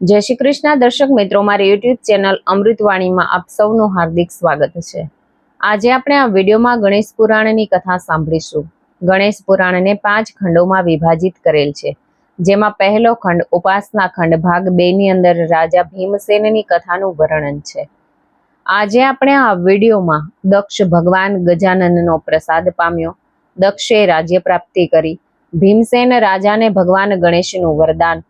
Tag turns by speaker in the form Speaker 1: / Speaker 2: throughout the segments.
Speaker 1: જય શ્રી કૃષ્ણ. દર્શક મિત્રો, મારી યુટ્યુબ ચેનલ અમૃતવાણીમાં આપ સૌનું હાર્દિક સ્વાગત છે. આજે આપણે આ વિડીયોમાં ગણેશ પુરાણની કથા સાંભળીશું. ગણેશ પુરાણને પાંચ ખંડોમાં વિભાજિત કરેલ છે. જેમાં પહેલો ખંડ ઉપાસના ખંડ ભાગ બે ની અંદર રાજા ભીમસેનની કથાનું વર્ણન છે. આજે આપણે આ વિડીયોમાં દક્ષ ભગવાન ગજાનનનો પ્રસાદ પામ્યો. દક્ષે રાજ્ય પ્રાપ્તિ કરી. ભીમસેન રાજાને ભગવાન ગણેશનું વરદાન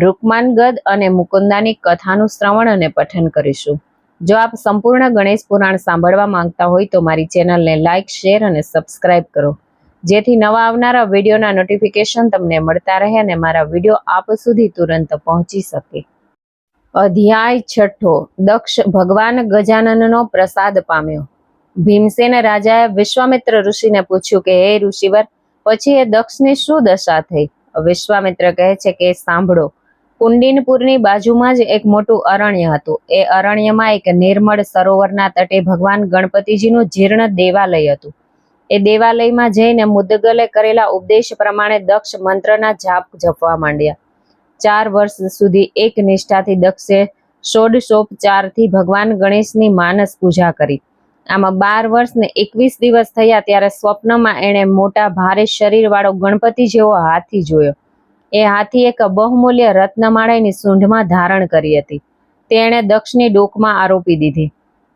Speaker 1: રૂકમાન અને મુકુંદાની કથાનું શ્રવણ અને પઠન કરીશું. જો આપ સંપૂર્ણ ગણેશ પુરાણ સાંભળવા માંગતા હોય તો મારી ચેનલને લાઇક શેર અને સબસ્ક્રાઇબ કરો. જેથી નવા આવનારા વિડીયોના નોટિફિકેશન તમને મળતા રહે અને મારા વીડિયો આપ સુધી તુરંત પહોંચી શકે. અધ્યાય છઠ્ઠો. દક્ષ ભગવાન ગજાનનનો પ્રસાદ પામ્યો. ભીમસેન રાજાએ વિશ્વામિત્ર ઋષિને પૂછ્યું કે, હે ઋષિવર, પછી એ દક્ષની શું દશા થઈ? વિશ્વામિત્ર કહે છે કે, સાંભળો કુંડિનપુરની બાજુમાં જ એક મોટું અરણ્ય હતું. એ અરણ્યમાં એક નિર્મળ સરોવરના તટે ભગવાન ગણપતિજીનું જીર્ણ દેવાલય હતું. એ દેવાલયમાં જઈને મુદગલે કરેલા ઉપદેશ પ્રમાણે દક્ષ મંત્રના જાપ જપવા માંડ્યા. ચાર વર્ષ સુધી એક નિષ્ઠાથી દક્ષે ષોડશોપચારથી ભગવાન ગણેશની માનસ પૂજા કરી. આમાં બાર વર્ષ ને એકવીસ દિવસ થયા ત્યારે સ્વપ્નમાં એણે મોટા ભારે શરીરવાળો ગણપતિ જેવો હાથી જોયો. એ હાથી એક બહુમૂલ્ય રત્નમાળાની સૂંઢમાં ધારણ કરી હતી. તેણે દક્ષની ડોકમાં આરોપી દીધી.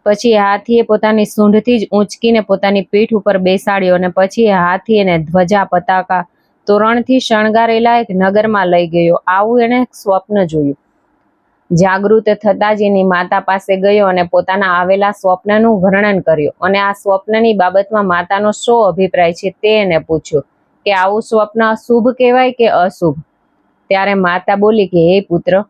Speaker 1: પછી હાથીએ પોતાની સૂંઢથી જ ઊંચકીને પોતાની પીઠ ઉપર બેસાડ્યો અને પછી એ હાથી એને ધ્વજા પતાકા તોરણથી શણગારેલા એક નગરમાં લઈ ગયો. આવું એણે સ્વપ્ન જોયું. જાગૃત થતા જ એની માતા પાસે ગયો અને પોતાના આવેલા સ્વપ્નનું વર્ણન કર્યું. અને આ સ્વપ્નની બાબતમાં માતાનો શો અભિપ્રાય છે તે એને પૂછ્યું. કે આવું સ્વપ્ન શુભ કહેવાય કે અશુભ? ત્યારે માતા બોલી કે, હે પુત્ર,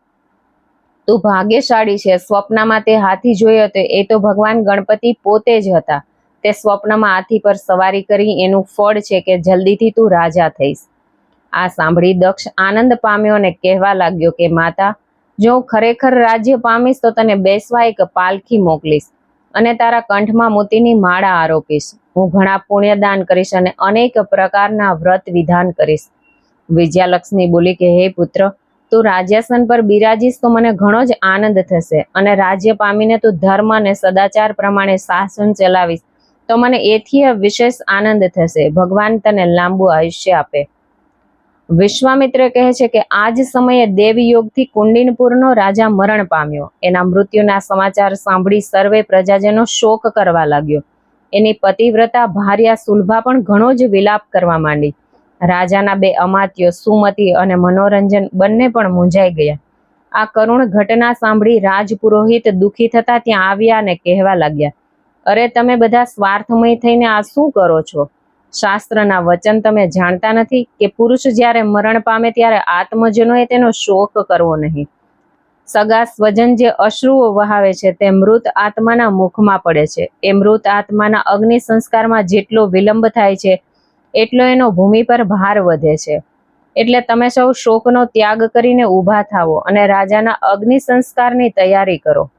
Speaker 1: તું ભાગ્યશાળી છે. સ્વપ્નમાં તે હાથી જોયો તો એ તો ભગવાન ગણપતિ પોતે જ હતા. તે સ્વપ્નમાં હાથી પર સવારી કરી. એનું ફળ છે કે જલ્દીથી તું રાજા થઈશ. આ સાંભળી દક્ષ આનંદ પામ્યો અને કહેવા લાગ્યો કે, માતા, જો હું ખરેખર રાજ્ય પામીશ તો તને બેસવા એક પાલખી મોકલીશ. અને તારા કંઠમાં મોતીની માળા આરોપીશ. હું ઘણા પુણ્યદાન કરીશ અને અનેક પ્રકારના વ્રત વિધાન કરીશ. વિજયાલક્ષ્મી બોલી કે, હે પુત્ર, તું રાજ્યાસન પર બિરાજીશ તો મને ઘણો જ આનંદ થશે અને રાજ્ય પામીને તું ધર્મ અને સદાચાર પ્રમાણે શાસન ચલાવીશ તો મને એથી વિશેષ આનંદ થશે. ભગવાન તને લાંબુ આયુષ્ય આપે. વિશ્વામિત્ર કહે છે કે આ જ સમયે દેવયોગથી કુંડિનપુરનો રાજા મરણ પામ્યો. એના મૃત્યુના સમાચાર સાંભળી સર્વે પ્રજાજનો શોક કરવા લાગ્યો. એની પતિવ્રતા, ભાર્યા સુલભા પણ ઘણો જ વિલાપ કરવા માંડી. રાજાના બે અમાત્યો સુમતિ અને મનોરંજન બંને પણ મૂંઝાઈ ગયા. આ કરુણ ઘટના સાંભળી રાજપુરોહિત દુઃખી થતા ત્યાં આવ્યા અને કહેવા લાગ્યા, અરે, તમે બધા સ્વાર્થમય થઈને આ શું કરો છો? શાસ્ત્રના વચન તમે જાણતા નથી કે પુરુષ જ્યારે મરણ પામે ત્યારે આત્મજનોએ તેનો શોક કરવો નહીં. સગા સ્વજન જે અશ્રુઓ વહાવે છે તે મૃત આત્માના મુખમાં પડે છે. એ મૃત આત્માના અગ્નિ સંસ્કારમાં જેટલો વિલંબ થાય છે, એટલો એનો ભૂમિ પર ભાર વધે છે. એટલે તમે સૌ શોકનો ત્યાગ કરીને ઊભા થાવો અને રાજાના અગ્નિ સંસ્કારની તૈયારી કરો.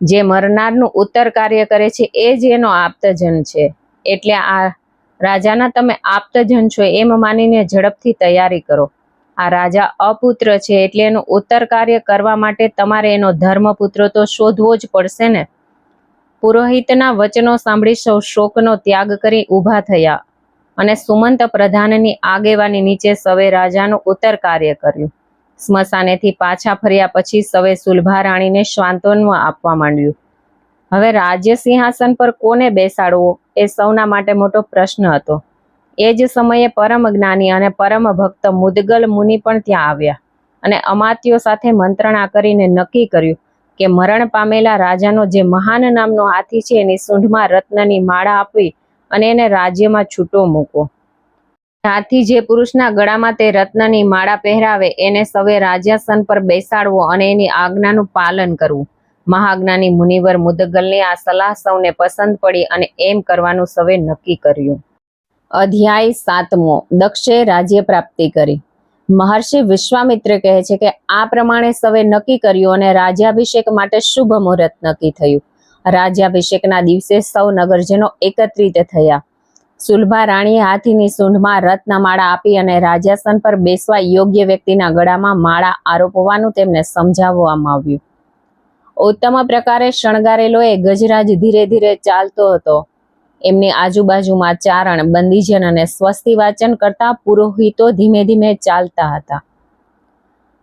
Speaker 1: જે મરનારનું ઉત્તર કાર્ય કરે છે, એ જ એનો આપ્તજન છે. એટલે આ રાજાના તમે આપ્તજન છો એમ માનીને ઝડપથી તૈયારી કરો. આ રાજા અપુત્ર છે એટલે એનું ઉત્તર કાર્ય કરવા માટે તમારે એનો ધર્મપુત્ર તો શોધવો જ પડશે ને. પુરોહિતના વચનો સાંભળી સૌ શોકનો ત્યાગ કરી ઊભા થયા અને સુમંત પ્રધાનની આગેવાની નીચે સવે રાજાનું ઉત્તર કાર્ય કર્યું. સ્મશાનેથી પાછા ફર્યા પછી સવે સુલભા રાણીને શ્વાંતોન્વ આપવા માંડ્યું. હવે રાજ્ય સિંહાસન પર કોને બેસાડવો એ સૌના માટે મોટો પ્રશ્ન હતો. એ જ સમયે પરમ જ્ઞાની અને પરમ ભક્ત મુદગલ મુનિ પણ ત્યાં આવ્યા અને અમાત્યો સાથે મંત્રણા કરીને નક્કી કર્યું કે મરણ પામેલા રાજાનો જે મહાન નામનો હાથી છે એની સૂંઢમાં રત્નની માળા આપવી અને એને રાજ્યમાં છૂટો મૂકવો. હાથી જે પુરુષના ગળામાં તે રત્નની માળા પહેરાવે એને સવે રાજ્યાસન પર બેસાડવો અને એની આજ્ઞાનું પાલન કરવું. મહાજ્ઞાની મુનિવર મુદગલની આ સલાહ સૌને પસંદ પડી અને એમ કરવાનું સૌએ નક્કી કર્યું. અધ્યાય સાતમો, દક્ષે રાજ્ય પ્રાપ્તિ કરી. મહર્ષિ વિશ્વામિત્ર કહે છે કે આ પ્રમાણે સૌએ નક્કી કર્યું અને રાજ્યાભિષેક માટે શુભ મુહૂર્ત નક્કી થયું. રાજ્યાભિષેકના દિવસે સૌ નગરજનો એકત્રિત થયા. સુલભા રાણીએ હાથીની સૂંઢમાં રત્નમાળા આપી અને રાજાસન પર બેસવા યોગ્ય વ્યક્તિના ગળામાં માળા આરોપવાનું તેમને સમજાવવામાં આવ્યું. ઉત્તમ પ્રકારે શણગારેલો એ ગજરાજ ધીરે ધીરે ચાલતો હતો. એમની આજુબાજુમાં ચારણ, બંદીજન અને સ્વસ્તિ વાચન કરતા પુરોહિતો ધીમે ધીમે ચાલતા હતા.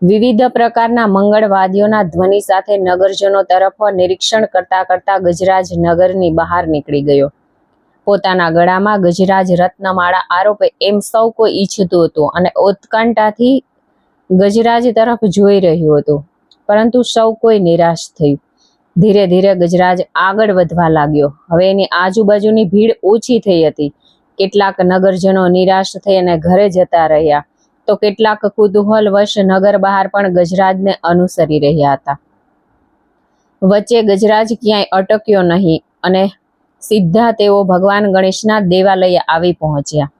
Speaker 1: વિવિધ પ્રકારના મંગળવાદીઓના ધ્વનિ સાથે નગરજનો તરફ નિરીક્ષણ કરતા કરતા ગજરાજ નગરની બહાર નીકળી ગયો. પોતાના ગળામાં ગજરાજ રત્નમાળા આરોપે એમ સૌ કોઈ ઈચ્છતું હતું અને ઉત્કંઠાથી ગજરાજ તરફ જોઈ રહ્યું હતું. પરંતુ સૌ કોઈ નિરાશ થયું. ધીરે ધીરે ગજરાજ આગળ વધવા લાગ્યો. હવે એની આજુબાજુની ભીડ ઓછી થઈ હતી. કેટલાક નગરજનો નિરાશ થઈ અને ઘરે જતા રહ્યા. તો કેટલાક કુતૂહલવશ નગર બહાર પણ ગજરાજને અનુસરી રહ્યા હતા. વચ્ચે ગજરાજ ક્યાંય અટક્યો નહીં અને સીધા તેઓ ભગવાન ગણેશના દેવાલયે આવી પહોંચ્યા.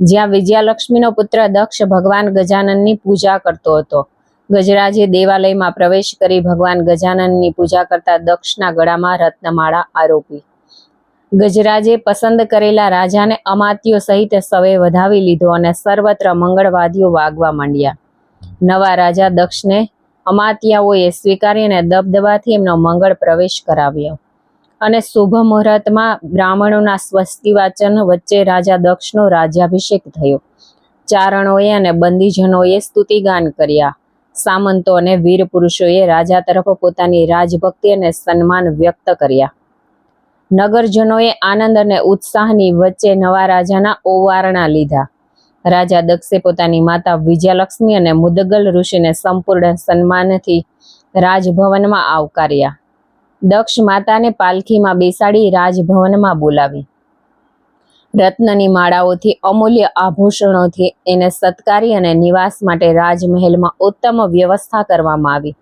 Speaker 1: જ્યાં વિજયાલક્ષ્મીનો પુત્ર દક્ષ ભગવાન ગજાનનની પૂજા કરતો હતો. ગજરાજે દેવાલયમાં પ્રવેશ કરી ભગવાન ગજાનનની પૂજા કરતા દક્ષના ગળામાં રત્નમાળા આરોપી. ગજરાજે પસંદ કરેલા રાજાને અમાત્યો સહિત સવે વધાવી લીધો અને સર્વત્ર મંગળવાદીઓ વાગવા માંડ્યા. નવા રાજા દક્ષને અમાત્યાઓએ સ્વીકારી અને દબદબાથી એમનો મંગળ પ્રવેશ કરાવ્યો. અને શુભ મુહૂર્તમાં બ્રાહ્મણોના સ્વસ્તિ વાચન વચ્ચે રાજા દક્ષનો રાજ્યાભિષેક થયો. ચારણોએ અને બંદીજનોએ સ્તુતિગાન કર્યા. સામંતો અને વીર પુરુષોએ રાજા તરફ પોતાની રાજભક્તિ અને સન્માન વ્યક્ત કર્યા. નગરજનોએ આનંદ અને ઉત્સાહની વચ્ચે નવા રાજાના ઓવારણા લીધા. રાજા દક્ષે પોતાની માતા વિજયાલક્ષ્મી અને મુદગલ ઋષિને સંપૂર્ણ સન્માનથી રાજભવનમાં આવકાર્યા. દક્ષ માતાને પાલખીમાં બેસાડી રાજભવનમાં બોલાવી. રત્નની માળાઓથી, અમૂલ્ય આભૂષણોથી એને સત્કારી અને નિવાસ માટે રાજમહેલમાં ઉત્તમ વ્યવસ્થા કરવામાં આવી.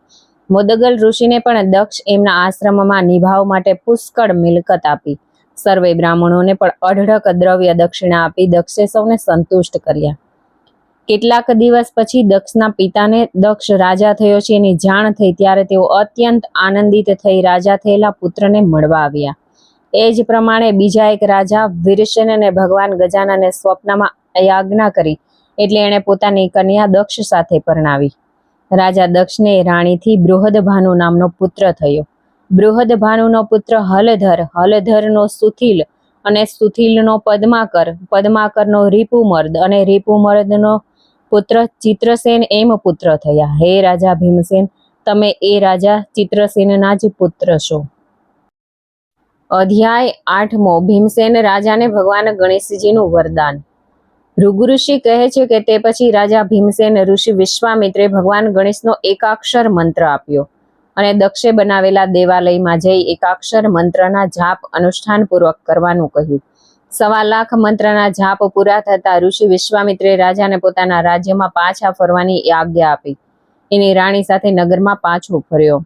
Speaker 1: મુદગલ ઋષિને પણ દક્ષ એમના આશ્રમમાં નિભાવ માટે પુષ્કળ મિલકત આપી. સર્વે બ્રાહ્મણોને પણ અઢળક દ્રવ્ય દક્ષિણા આપી દક્ષે સૌને સંતુષ્ટ કર્યા. કેટલાક દિવસ પછી દક્ષના પિતાને દક્ષ રાજા થયો છે એની જાણ થઈ ત્યારે તેઓ અત્યંત આનંદિત થઈ રાજા થયેલા પુત્રને મળવા આવ્યા. એ જ પ્રમાણે બીજા એક રાજા વિરસેનને ભગવાન ગજાનને સ્વપ્નમાં યાજ્ઞા કરી એટલે એણે પોતાની કન્યા દક્ષ સાથે પરણાવી. રાજા દક્ષને રાણીથી બૃહદભાનુ નામનો પુત્ર થયો. બૃહદભાનુનો પુત્ર હલધર, હલધરનો સુથિલ અને સુથિલનો પદ્માકર, પદ્માકરનો રીપુમર્દ અને રીપુમર્દનો પુત્ર ચિત્રસેન એમ પુત્ર થયા. હે રાજા ભીમસેન, તમે એ રાજા ચિત્રસેનના જ પુત્ર છો. અધ્યાય આઠમો, ભીમસેન રાજાને ભગવાન ગણેશજીનું વરદાન. ભૃગુ ઋષિ કહે છે કે તે પછી રાજા ભીમસેન ઋષિ વિશ્વામિત્રે ભગવાન ગણેશનો એકાક્ષર મંત્ર આપ્યો અને દક્ષે બનાવેલા દેવાલયમાં જઈ એકાક્ષર મંત્રના જાપ અનુષ્ઠાનપૂર્વક કરવાનું કહ્યું. સવા લાખ મંત્રના જાપ પૂરા થતા ઋષિ વિશ્વામિત્રે રાજાને પોતાના રાજ્યમાં પાછા ફરવાની આજ્ઞા આપી. એની રાણી સાથે નગરમાં પાછો ફર્યો.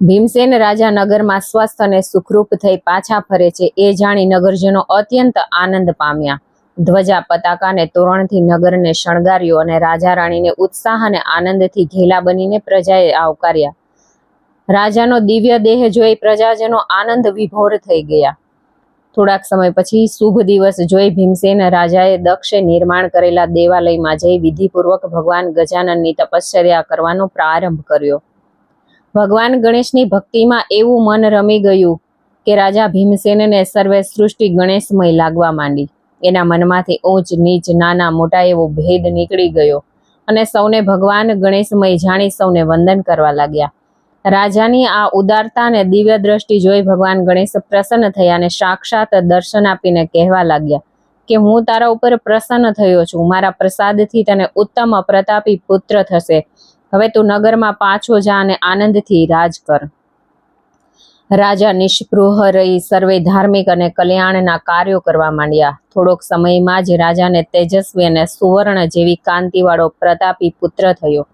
Speaker 1: ભીમસેન રાજા નગરમાં સ્વસ્થ અને સુખરૂપ થઈ પાછા ફરે છે. એ જાણી નગરજનો અત્યંત આનંદ પામ્યા. ધ્વજા પતાકા અને તોરણથી નગરને શણગાર્યો અને રાજા રાણીને ઉત્સાહ અને આનંદથી ઘેલા બનીને પ્રજાએ આવકાર્યા. રાજાનો દિવ્ય દેહ જોઈ પ્રજાજનો આનંદ વિભોર થઈ ગયા. થોડાક સમય પછી શુભ દિવસ જોઈ ભીમસેન રાજાએ દક્ષે નિર્માણ કરેલા દેવાલયમાં જઈ વિધિપૂર્વક ભગવાન ગજાનનની તપશ્ચર્યા કરવાનો પ્રારંભ કર્યો. ભગવાન ગણેશની ભક્તિમાં એવું મન રમી ગયું કે રાજા ભીમસેનને સર્વે સૃષ્ટિ ગણેશમય લાગવા માંડી. એના મનમાંથી ઊંચ નીચ નાના મોટા એવો ભેદ નીકળી ગયો અને સૌને ભગવાન ગણેશમય જાણી સૌને વંદન કરવા લાગ્યા. રાજાની આ ઉદારતા અને દિવ્ય દ્રષ્ટિ જોઈ ભગવાન ગણેશ પ્રસન્ન થયા અને સાક્ષાત દર્શન આપીને કહેવા લાગ્યા કે હું તારા ઉપર પ્રસન્ન થયો છું, મારા પ્રસાદથી તને ઉત્તમ પ્રતાપી પુત્ર થશે. હવે તું નગરમાં પાછો જા અને આનંદથી રાજ કર. રાજા નિષ્પૃહ રહી સર્વે ધાર્મિક અને કલ્યાણના કાર્યો કરવા માંડ્યા. થોડોક સમયમાં જ રાજાને તેજસ્વી અને સુવર્ણ જેવી કાંતિવાળો પ્રતાપી પુત્ર થયો.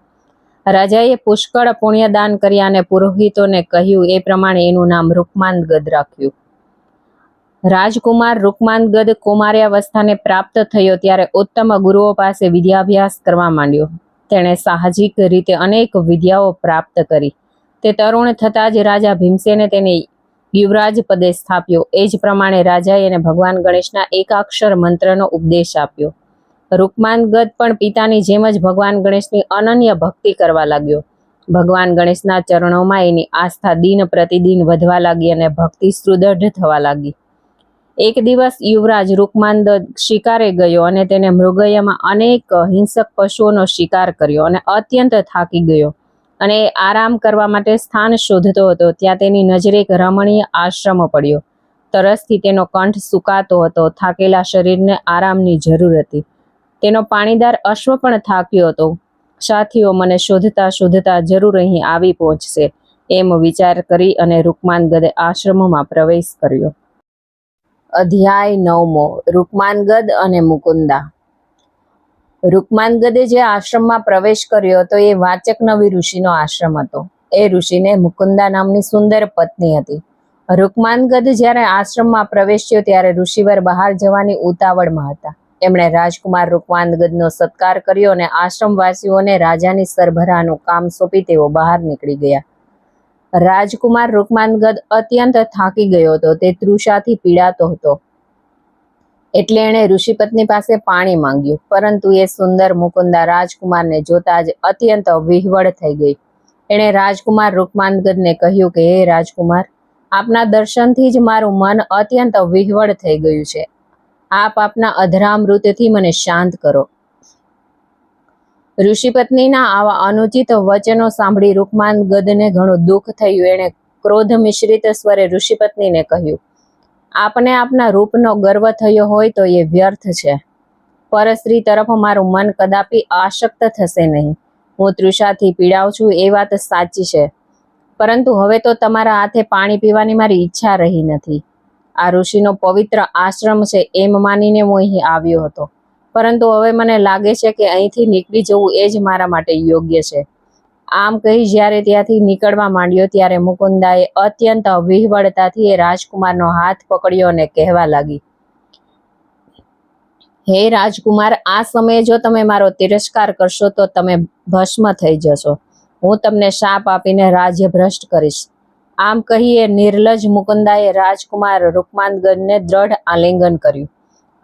Speaker 1: રાજાએ પુષ્કળ પુણ્યદાન કર્યા અને પુરોહિતોને કહ્યું, એ પ્રમાણે એનું નામ રૂકમાંદગદ રાખ્યું. રાજકુમાર રૂકમાંદગદ કુમાર્યાવસ્થાને પ્રાપ્ત થયો ત્યારે ઉત્તમ ગુરુઓ પાસે વિદ્યાભ્યાસ કરવા માંડ્યો. તેણે સાહજિક રીતે અનેક વિદ્યાઓ પ્રાપ્ત કરી. તે તરુણ થતાં જ રાજા ભીમસેને તેને યુવરાજ પદે સ્થાપ્યો. એ જ પ્રમાણે રાજાએ એને ભગવાન ગણેશના એકાક્ષર મંત્રનો ઉપદેશ આપ્યો. રૂકમાનગદ પણ પિતાની જેમ જ ભગવાન ગણેશની અનન્ય ભક્તિ કરવા લાગ્યો. ભગવાન ગણેશના ચરણોમાં એની આસ્થા દિન પ્રતિદિન વધવા લાગી અને ભક્તિ સુદૃઢ થવા લાગી. એક દિવસ યુવરાજ રૂકમાનદ શિકારે ગયો અને તેને મૃગયામાં અનેક હિંસક પશુઓનો શિકાર કર્યો અને અત્યંત થાકી ગયો. અને આરામ કરવા માટે સ્થાન શોધતો હતો. ત્યાં તેની નજરે એક રમણીય આશ્રમ પડ્યો. તરસથી તેનો કંઠ સુકાતો હતો. થાકેલા શરીરને આરામની જરૂર હતી. તેનો પાણીદાર અશ્વ પણ થાક્યો હતો. સાથીઓ, મને શોધતા શોધતા જરૂર અહીં આવી પહોંચશે, એમ વિચાર કરી અને રૂકમાનગદે આશ્રમમાં પ્રવેશ કર્યો. અધ્યાય નવમો રૂકમાનગદ અને મુકુંદા. રૂકમાનગદે જે આશ્રમમાં પ્રવેશ કર્યો હતો, એ વાચક નવી ઋષિનો આશ્રમ હતો. એ ઋષિને મુકુંદા નામની સુંદર પત્ની હતી. રૂકમાનગદ જ્યારે આશ્રમમાં પ્રવેશ્યો ત્યારે ઋષિવર બહાર જવાની ઉતાવળમાં હતા. એમણે રાજકુમાર રૂકમાનગદનો સત્કાર કર્યો અને આશ્રમવાસીઓને રાજાની સરભરાનું કામ સોંપી તેઓ બહાર નીકળી ગયા. રાજકુમાર રૂકમાનગદ અત્યંત થાકી ગયો હતો. તે તૃષાથી પીડાતો હતો. એટલે એણે ઋષિપત્ની પાસે પાણી માંગ્યું. પરંતુ એ સુંદર મુકુંદા રાજકુમારને જોતા જ અત્યંત વિહવળ થઈ ગઈ. એણે રાજકુમાર રૂકમાનગદને કહ્યું કે, હે રાજકુમાર, આપના દર્શનથી જ મારું મન અત્યંત વિહવળ થઈ ગયું છે. આપ આપના અધરામૃતથી મને શાંત કરો. ઋષિપત્નીના આવા અનુચિત વચનો સાંભળી રૂકમાન ગદને ઘણું દુઃખ થયું. એણે ક્રોધ મિશ્રિત સ્વરે ઋષિપત્નીને કહ્યું, આપને આપના રૂપનો ગર્વ થયો હોય તો એ વ્યર્થ છે. પરસ્ત્રી તરફ મારું મન કદાપી આશક્ત થશે નહીં. હું તૃષાથી પીડાવ છું એ વાત સાચી છે. પરંતુ હવે તો તમારા હાથે પાણી પીવાની મારી ઈચ્છા રહી નથી. આ ઋષિનો પવિત્ર આશ્રમ છે એમ માનીને હું અહીં આવ્યો હતો. પરંતુ હવે મને લાગે છે કે અહીંથી નીકળી જવું એ જ મારા માટે યોગ્ય છે. આમ કહી જ્યારે ત્યાંથી નીકળવા માંડ્યો ત્યારે મુકુંદાએ અત્યંત વિહવળતાથી એ રાજકુમારનો હાથ પકડ્યો અને કહેવા લાગી, હે રાજકુમાર, આ સમયે જો તમે મારો તિરસ્કાર કરશો તો તમે ભસ્મ થઈ જશો. હું તમને શાપ આપીને રાજ્ય ભ્રષ્ટ કરીશ. આમ કહી એ નિર્લજ મુકુંદાએ રાજકુમાર રૂકમાનગઢને દ્રઢ આલિંગન કર્યું.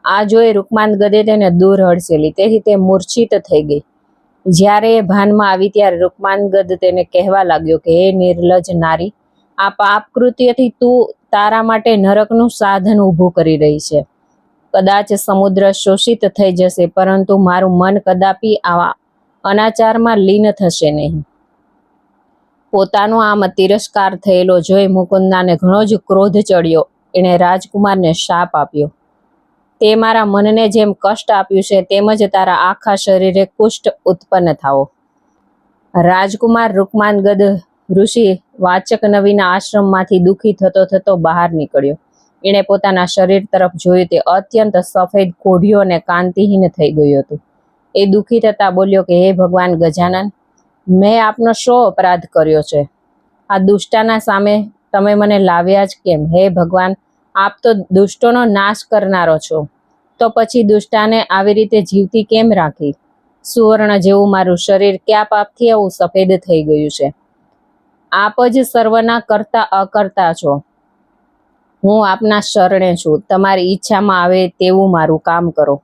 Speaker 1: આ જોઈ રૂકમાનગદે તેને દૂર હડસેલી, તેથી તે મૂર્છિત થઈ ગઈ. જ્યારે એ ભાનમાં આવી ત્યારે રૂકમાનગદ તેને કહેવા લાગ્યો કે, હે નિર્લજ નારી, આ પાપ તું તારા માટે નરકનું સાધન ઊભું કરી રહી છે. કદાચ સમુદ્ર શોષિત થઈ જશે, પરંતુ મારું મન કદાપી આવા અનાચારમાં લીન થશે નહીં. પોતાનો આમ તિરસ્કાર થયેલો જોઈ મુકુંદાને ઘણો જ ક્રોધ ચડ્યો. એણે રાજકુમારને શાપ આપ્યો. તે મારા મનને જેમ કષ્ટ આપ્યું છે, તેમ જ તારા આખા શરીરે કુષ્ઠ ઉત્પન્ન થાવો રાજકુમાર રૂકમાનગદ ઋષિ વાચક નવીના આશ્રમમાંથી દુઃખી થતો થતો બહાર નીકળ્યો. એણે પોતાના શરીર તરફ જોયું તે અત્યંત સફેદ કોઢિયો અને કાંતિહીન થઈ ગયું હતું. એ દુઃખી થતા બોલ્યો કે, હે ભગવાન ગજાનન, મેં આપનો શો અપરાધ કર્યો છે? આ દુષ્ટાના સામે તમે મને લાવ્યા જ કેમ? હે ભગવાન આપ તો દુષ્ટોનો નાશ કરનારો છો. તો પછી દુષ્ટાને આવી રીતે જીવતી કેમ રાખી? સુવર્ણ જેવું મારું શરીર ક્યાં પાપથી આવું સફેદ થઈ ગયું છે? આપ જ સર્વના કરતા અકર્તા છો. હું આપના શરણે છું. તમારી ઈચ્છામાં આવે તેવું મારું કામ કરો.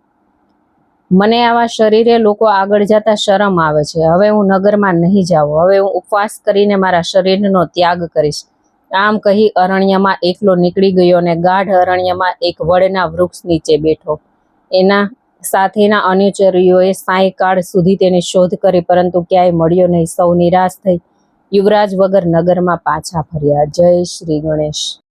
Speaker 1: મને આવા શરીરે લોકો આગળ જતા શરમ આવે છે. હવે હું નગરમાં નહીં જાઉં. હવે હું ઉપવાસ કરીને મારા શરીરનો ત્યાગ કરીશ. આમ કહી અરણ્યમાં એકલો નીકળી ગયો અને ગાઢ અરણ્યમાં એક વડના વૃક્ષ નીચે બેઠો. એના સાથેના અનુચરીઓએ સાંયકાળ સુધી તેની શોધ કરી, પરંતુ ક્યાંય મળ્યો નહીં. સૌ નિરાશ થઈ યુવરાજ વગર નગરમાં પાછા ફર્યા. જય શ્રી ગણેશ.